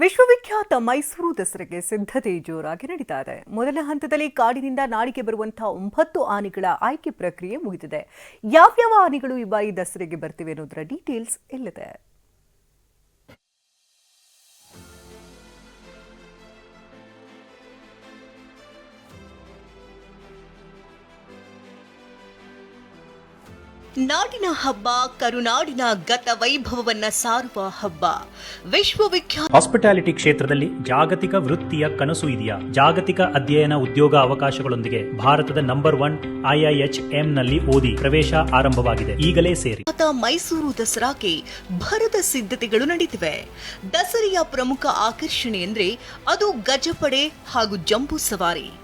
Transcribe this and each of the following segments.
ವಿಶ್ವವಿಖ್ಯಾತ ಮೈಸೂರು ದಸರೆಗೆ ಸಿದ್ಧತೆ ಜೋರಾಗಿ ನಡೀತಾ ಇದೆ ಮೊದಲ ಹಂತದಲ್ಲಿ ಕಾಡಿನಿಂದ ನಾಡಿಗೆ ಬರುವಂತಹ ಒಂಬತ್ತು ಆನೆಗಳ ಆಯ್ಕೆ ಪ್ರಕ್ರಿಯೆ ಮುಗಿದಿದೆ. ಯಾವ್ಯಾವ ಆನೆಗಳು ಈ ಬಾರಿ ದಸರೆಗೆ ಬರ್ತಿವೆ ಅನ್ನೋದರ ಡೀಟೇಲ್ಸ್ ಇಲ್ಲಿದೆ. ನಾಡಿನ ಹಬ್ಬ ಕರುನಾಡಿನ ಗತ ವೈಭವವನ್ನ ಸಾರುವ ಹಬ್ಬ. ವಿಶ್ವವಿಖ್ಯಾತ ಹಾಸ್ಪಿಟಾಲಿಟಿ ಕ್ಷೇತ್ರದಲ್ಲಿ ಜಾಗತಿಕ ವೃತ್ತಿಯ ಕನಸು ಇದೆಯಾ? ಜಾಗತಿಕ ಅಧ್ಯಯನ ಉದ್ಯೋಗ ಅವಕಾಶಗಳೊಂದಿಗೆ ಭಾರತದ ನಂಬರ್ ಒನ್ ಐಐಎಚ್ನಲ್ಲಿ ಓದಿ ಪ್ರವೇಶ ಆರಂಭವಾಗಿದೆ. ಈಗಲೇ ಸೇರಿ. ಮೈಸೂರು ದಸರಾಗೆ ಭರದ ಸಿದ್ಧತೆಗಳು ನಡೆದಿವೆ ದಸರೆಯ ಪ್ರಮುಖ ಆಕರ್ಷಣೆ ಅದು ಗಜಪಡೆ ಹಾಗೂ ಜಂಬೂ ಸವಾರಿ.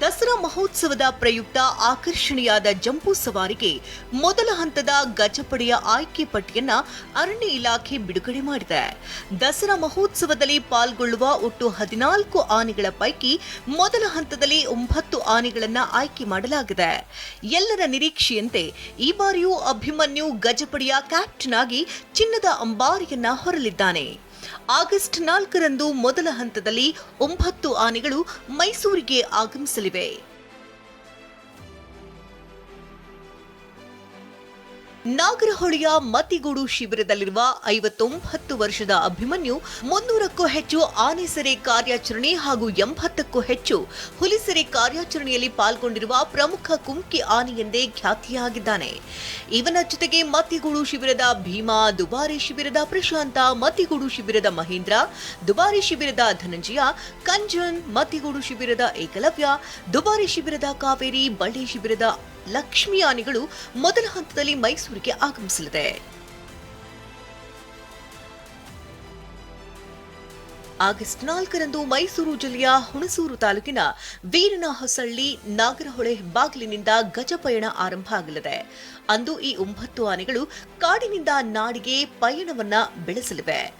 ದಸರಾ ಮಹೋತ್ಸವದ ಪ್ರಯುಕ್ತ ಆಕರ್ಷಣೆಯಾದ ಜಂಬೂ ಸವಾರಿಗೆ ಮೊದಲ ಹಂತದ ಗಜಪಡೆಯ ಆಯ್ಕೆ ಪಟ್ಟಿಯನ್ನ ಅರಣ್ಯ ಇಲಾಖೆ ಬಿಡುಗಡೆ ಮಾಡಿದೆ. ದಸರಾ ಮಹೋತ್ಸವದಲ್ಲಿ ಪಾಲ್ಗೊಳ್ಳುವ ಒಟ್ಟು ಹದಿನಾಲ್ಕು ಆನೆಗಳ ಪೈಕಿ ಮೊದಲ ಹಂತದಲ್ಲಿ ಒಂಬತ್ತು ಆನೆಗಳನ್ನ ಆಯ್ಕೆ ಮಾಡಲಾಗಿದೆ. ಎಲ್ಲರ ನಿರೀಕ್ಷೆಯಂತೆ ಈ ಬಾರಿಯೂ ಅಭಿಮನ್ಯು ಗಜಪಡೆಯ ಕ್ಯಾಪ್ಟನ್ ಆಗಿ ಚಿನ್ನದ ಅಂಬಾರಿಯನ್ನ ಹೊರಲಿದ್ದಾನೆ. ಆಗಸ್ಟ್ ನಾಲ್ಕರಂದು ಮೊದಲ ಹಂತದಲ್ಲಿ ಒಂಬತ್ತು ಆನೆಗಳು ಮೈಸೂರಿಗೆ ಆಗಮಿಸಲಿವೆ. ನಾಗರಹೊಳೆಯ ಮತಿಗೂಡು ಶಿಬಿರದಲ್ಲಿರುವ ಐವತ್ತೊಂಬತ್ತು ವರ್ಷದ ಅಭಿಮನ್ಯು ಮುನ್ನೂರಕ್ಕೂ ಹೆಚ್ಚು ಆನೆ ಸೆರೆ ಕಾರ್ಯಾಚರಣೆ ಹಾಗೂ ಎಂಬತ್ತಕ್ಕೂ ಹೆಚ್ಚು ಹುಲಿ ಸೆರೆ ಕಾರ್ಯಾಚರಣೆಯಲ್ಲಿ ಪಾಲ್ಗೊಂಡಿರುವ ಪ್ರಮುಖ ಕುಂಕಿ ಆನೆ ಎಂದೇ ಖ್ಯಾತಿಯಾಗಿದ್ದಾನೆ. ಇವನ ಜೊತೆಗೆ ಮತಿಗೂಡು ಶಿಬಿರದ ಭೀಮಾ, ದುಬಾರಿ ಶಿಬಿರದ ಪ್ರಶಾಂತ ಮತಿಗೂಡು ಶಿಬಿರದ ಮಹೇಂದ್ರ, ದುಬಾರಿ ಶಿಬಿರದ ಧನಂಜಯ, ಕಂಜನ್ ಮತಿಗೂಡು ಶಿಬಿರದ ಏಕಲವ್ಯ, ದುಬಾರಿ ಶಿಬಿರದ ಕಾವೇರಿ, ಬಳ್ಳಿ ಶಿಬಿರದ ಲಕ್ಷ್ಮಿ ಆನೆಗಳು ಮೊದಲ ಹಂತದಲ್ಲಿ ಮೈಸೂರಿಗೆ ಆಗಮಿಸಲಿದೆ. ಆಗಸ್ಟ್ ನಾಲ್ಕರಂದು ಮೈಸೂರು ಜಿಲ್ಲೆಯ ಹುಣಸೂರು ತಾಲೂಕಿನ ವೀರನಹೊಸಳ್ಳಿ, ನಾಗರಹೊಳೆ ಬಾಗಿಲಿನಿಂದ ಗಜಪಯಣ ಆರಂಭ ಆಗಲಿದೆ. ಅಂದು ಈ ಒಂಬತ್ತು ಆನೆಗಳು ಕಾಡಿನಿಂದ ನಾಡಿಗೆ ಪಯಣವನ್ನ ಬೆಳೆಸಲಿವೆ.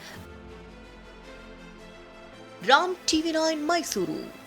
Ram TV nine Mysuru